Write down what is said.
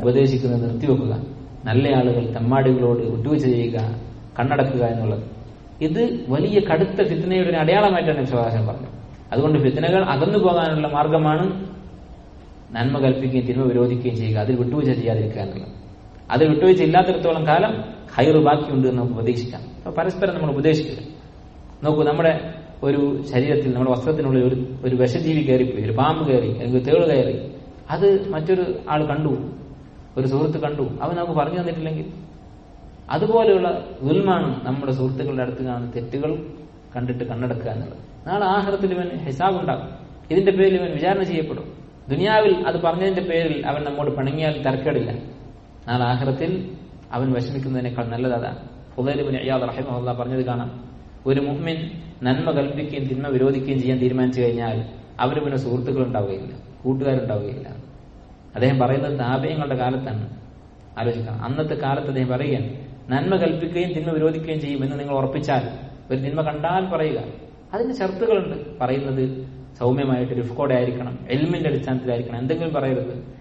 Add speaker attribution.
Speaker 1: ഉപദേശിക്കുന്നത് നിർത്തിവെക്കുക. നല്ല ആളുകൾ തെമ്മാടികളോട് വിട്ടുവീഴ്ച ചെയ്യുക കണ്ണടക്കുക എന്നുള്ളത്. ഇത് വലിയ കടുത്ത ഫിത്തനയുടെ ഒരു അടയാളമായിട്ടാണ് വിശ്വാസം പറഞ്ഞത്. അതുകൊണ്ട് ഫിത്തനകൾ അകന്നു പോകാനുള്ള മാർഗമാണ് നന്മ കൽപ്പിക്കുകയും തിന്മ വിരോധിക്കുകയും ചെയ്യുക അതിൽ വിട്ടുവീഴ്ച ചെയ്യാതിരിക്കുക എന്നുള്ളത്. അതിൽ വിട്ടുവീഴ്ച ഇല്ലാത്തിടത്തോളം കാലം ഹൈറ് ബാക്കിയുണ്ട് എന്ന് നമുക്ക് ഉപദേശിക്കാം. അപ്പൊ പരസ്പരം നമ്മൾ ഉപദേശിക്കുക. നോക്കൂ നമ്മുടെ ഒരു ശരീരത്തിൽ നമ്മുടെ വസ്ത്രത്തിനുള്ളിൽ ഒരു ഒരു വിഷജീവി കയറിപ്പോയി ഒരു പാമ്പ് കയറി അല്ലെങ്കിൽ തേൾ കയറി. അത് മറ്റൊരു ആൾ കണ്ടു. ഒരു സുഹൃത്ത് കണ്ടു. അവൻ നമുക്ക് പറഞ്ഞു തന്നിട്ടില്ലെങ്കിൽ. അതുപോലെയുള്ള ദുൽമാണ് നമ്മുടെ സുഹൃത്തുക്കളുടെ അടുത്ത് കാണുന്ന തെറ്റുകൾ കണ്ടിട്ട് കണ്ണടക്കുക എന്നുള്ളത്. നാളെ ആഹാരത്തിൽ ഇവൻ ഹിസാബ് ഉണ്ടാകും. ഇതിന്റെ പേരിൽ ഇവൻ വിചാരണ ചെയ്യപ്പെടും. ദുനിയാവിൽ അത് പറഞ്ഞതിന്റെ പേരിൽ അവൻ നമ്മോട് പണങ്ങിയാൽ തരക്കേടില്ല നാളെ ആഹാരത്തിൽ അവൻ വിഷമിക്കുന്നതിനേക്കാൾ നല്ലത് അതാണ് ഫുദൈലിബിൻ അയ്യാദ് റഹിമഹുല്ല പറഞ്ഞത് കാണാം. ഒരു മുഹ്മിൻ നന്മ കൽപ്പിക്കുകയും തിന്മ വിരോധിക്കുകയും ചെയ്യാൻ തീരുമാനിച്ചു കഴിഞ്ഞാൽ അവന് പിന്നെ സുഹൃത്തുക്കൾ ഉണ്ടാവുകയില്ല. കൂട്ടുകാരുണ്ടാവുകയില്ല. അദ്ദേഹം പറയുന്നത് താപയങ്ങളുടെ കാലത്താണ്. ആലോചിക്കണം. അന്നത്തെ കാലത്ത് അദ്ദേഹം പറയുകയാണ് നന്മ കൽപ്പിക്കുകയും തിന്മ വിരോധിക്കുകയും ചെയ്യും എന്ന് നിങ്ങൾ ഉറപ്പിച്ചാൽ ഒരു തിന്മ കണ്ടാൽ പറയുക. അതിന് ഷർത്തുകളുണ്ട്. പറയുന്നത് സൗമ്യമായിട്ട് റിഫ്കോഡ് ആയിരിക്കണം എൽമിന്റെ അടിസ്ഥാനത്തിലായിരിക്കണം എന്തെങ്കിലും പറയരുത്.